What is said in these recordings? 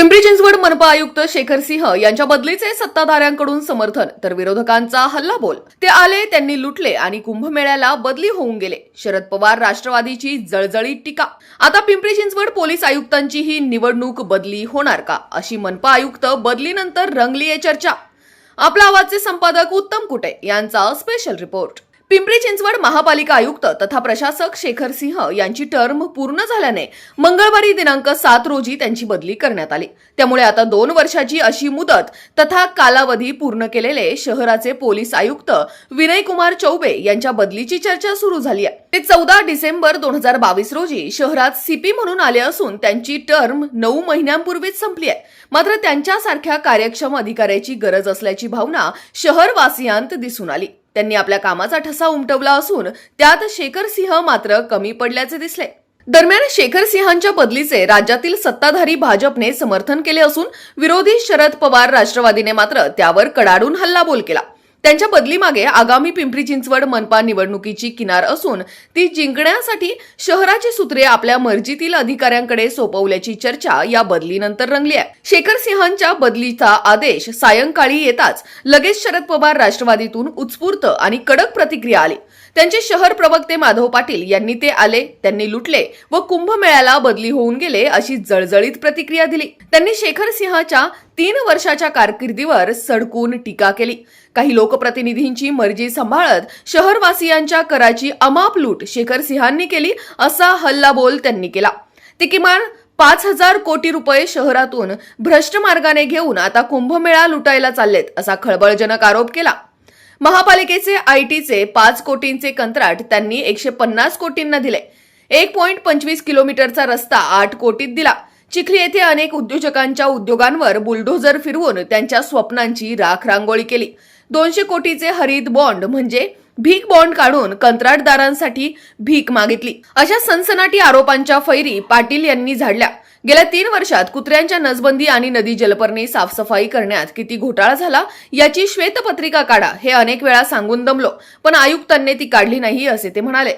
पिंपरी चिंचवड मनपा आयुक्त शेखर सिंह यांच्या बदलीचे सत्ताधाऱ्यांकडून समर्थन तर विरोधकांचा हल्लाबोल. ते आले त्यांनी लुटले आणि कुंभमेळ्याला बदली होऊन गेले. शरद पवार राष्ट्रवादीची जळजळीत टीका. आता पिंपरी चिंचवड पोलीस आयुक्तांची ही निवडणूक बदली होणार का? अशी मनपा आयुक्त बदलीनंतर रंगलीये चर्चा. आपला आवाजचे संपादक उत्तम कुटे यांचा स्पेशल रिपोर्ट पिंपरी चिंचवड महापालिका आयुक्त तथा प्रशासक शेखर सिंह यांची टर्म पूर्ण झाल्याने मंगळवारी दिनांक सात रोजी त्यांची बदली करण्यात आली. त्यामुळे आता दोन वर्षाची अशी मुदत तथा कालावधी पूर्ण केलेले शहराचे पोलीस आयुक्त विनयकुमार चौबे यांच्या बदलीची चर्चा सुरू झाली आहे. ते चौदा डिसेंबर दोन हजार बावीस रोजी शहरात सीपी म्हणून आले असून त्यांची टर्म नऊ महिन्यांपूर्वीच संपली आहे. मात्र त्यांच्यासारख्या कार्यक्षम अधिकाऱ्याची गरज असल्याची भावना शहरवासियांत दिसून आली. त्यांनी आपल्या कामाचा ठसा उमटवला असून त्यात शेखर सिंह मात्र कमी पडल्याचे दिसले. दरम्यान शेखर सिंहांच्या बदलीचे राज्यातील सत्ताधारी भाजपने समर्थन केले असून विरोधी शरद पवार राष्ट्रवादीने मात्र त्यावर कडाडून हल्लाबोल केला. त्यांच्या बदलीमागे आगामी पिंपरी चिंचवड मनपा निवडणुकीची किनार असून ती जिंकण्यासाठी शहराची सूत्रे आपल्या मर्जीतील अधिकाऱ्यांकडे सोपवल्याची चर्चा या बदलीनंतर रंगली आहे. शेखर सिंहांच्या बदलीचा आदेश सायंकाळी येताच लगेच शरद पवार राष्ट्रवादीतून उत्स्फूर्त आणि कडक प्रतिक्रिया आली. त्यांचे शहर प्रवक्ते माधव पाटील यांनी ते आले त्यांनी लुटले व कुंभमेळ्याला बदली होऊन गेले अशी जळजळीत प्रतिक्रिया दिली. त्यांनी शेखर सिंहाच्या तीन वर्षाच्या कारकिर्दीवर सडकून टीका केली. काही लोकप्रतिनिधींची मर्जी सांभाळत शहरवासियांच्या कराची अमाप लूट शेखर सिंहांनी केली असा हल्लाबोल त्यांनी केला. ते किमान पाच हजार कोटी रुपये शहरातून भ्रष्ट मार्गाने घेऊन आता कुंभमेळा लुटायला चाललेत असा खळबळजनक आरोप केला. महापालिकेचे आयटीचे पाच कोटींचे कंत्राट त्यांनी एकशे पन्नास कोटींना दिले. एक पॉईंट पंचवीस किलोमीटरचा रस्ता आठ कोटीत दिला. चिखली येथे अनेक उद्योजकांच्या उद्योगांवर बुलडोझर फिरवून त्यांच्या स्वप्नांची राख रांगोळी केली. दोनशे कोटीचे हरित बॉन्ड म्हणजे भीक बॉन्ड काढून कंत्राटदारांसाठी भीक मागितली. अशा सनसनाटी आरोपांच्या फैरी पाटील यांनी झाडल्या. गेल्या तीन वर्षात कुत्र्यांच्या नसबंदी आणि नदी जलपर्णी साफसफाई करण्यात किती घोटाळा झाला याची श्वेतपत्रिका काढा हे अनेक वेळा सांगून दमलो. पण आयुक्तांनी ती काढली नाही असे ते म्हणाले.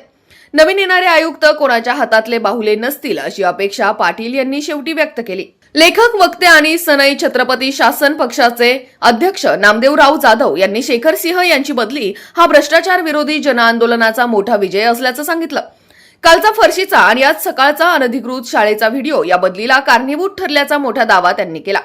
नवीन येणारे आयुक्त कोणाच्या हातातले बाहुले नसतील अशी अपेक्षा पाटील यांनी शेवटी व्यक्त केली. लेखक वक्ते आणि सनई छत्रपती शासन पक्षाचे अध्यक्ष नामदेवराव जाधव यांनी शेखर सिंह यांची बदली हा भ्रष्टाचार विरोधी जनआंदोलनाचा मोठा विजय असल्याचं सांगितलं. कालचा फरशीचा आणि आज सकाळचा अनधिकृत शाळेचा व्हिडिओ या बदलीला कारणीभूत ठरल्याचा मोठा दावा त्यांनी केला.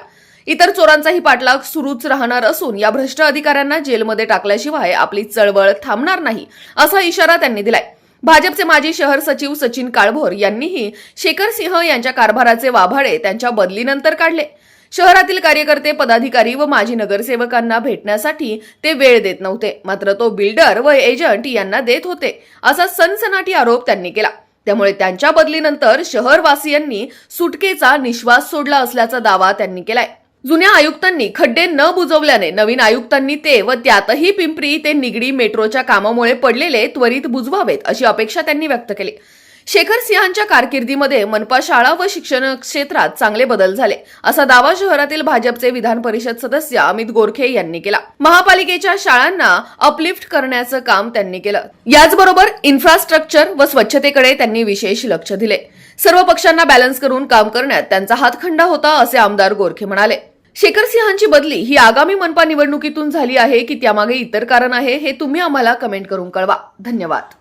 इतर चोरांचाही पाठलाग सुरूच राहणार असून या भ्रष्ट अधिकाऱ्यांना जेलमध्ये टाकल्याशिवाय आपली चळवळ थांबणार नाही असा इशारा त्यांनी दिलाय. भाजपचे माजी शहर सचिव सचिन काळभोर यांनीही शेखर सिंह यांच्या कारभाराचे वाभाडे त्यांच्या बदलीनंतर काढले. शहरातील कार्यकर्ते पदाधिकारी व माजी नगरसेवकांना भेटण्यासाठी ते वेळ देत नव्हते. मात्र तो बिल्डर व एजंट यांना देत होते असा सनसनाटी आरोप त्यांनी केला. त्यामुळे त्यांच्या बदलीनंतर शहरवासियांनी सुटकेचा निश्वास सोडला असल्याचा दावा त्यांनी केलाय. जुन्या आयुक्तांनी खड्डे न बुजवल्याने नवीन आयुक्तांनी ते व त्यातही पिंपरी ते निगडी मेट्रोच्या कामामुळे पडलेले त्वरित बुजवावेत अशी अपेक्षा त्यांनी व्यक्त केली. शेखर सिंहांच्या कारकिर्दीमध्ये मनपा शाळा व शिक्षण क्षेत्रात चांगले बदल झाले असा दावा शहरातील भाजपचे विधान परिषद सदस्य अमित गोरखे यांनी केला. महापालिकेच्या शाळांना अपलिफ्ट करण्याचं काम त्यांनी केलं. याचबरोबर इन्फ्रास्ट्रक्चर व स्वच्छतेकडे त्यांनी विशेष लक्ष दिले. सर्व पक्षांना बॅलन्स करून काम करण्यात त्यांचा हातखंडा होता असे आमदार गोरखे म्हणाले. शेखर सिंहांची बदली ही आगामी मनपा निवडणुकीतून झाली आहे की त्यामागे इतर कारण आहे हे तुम्ही आम्हाला कमेंट करून कळवा. धन्यवाद.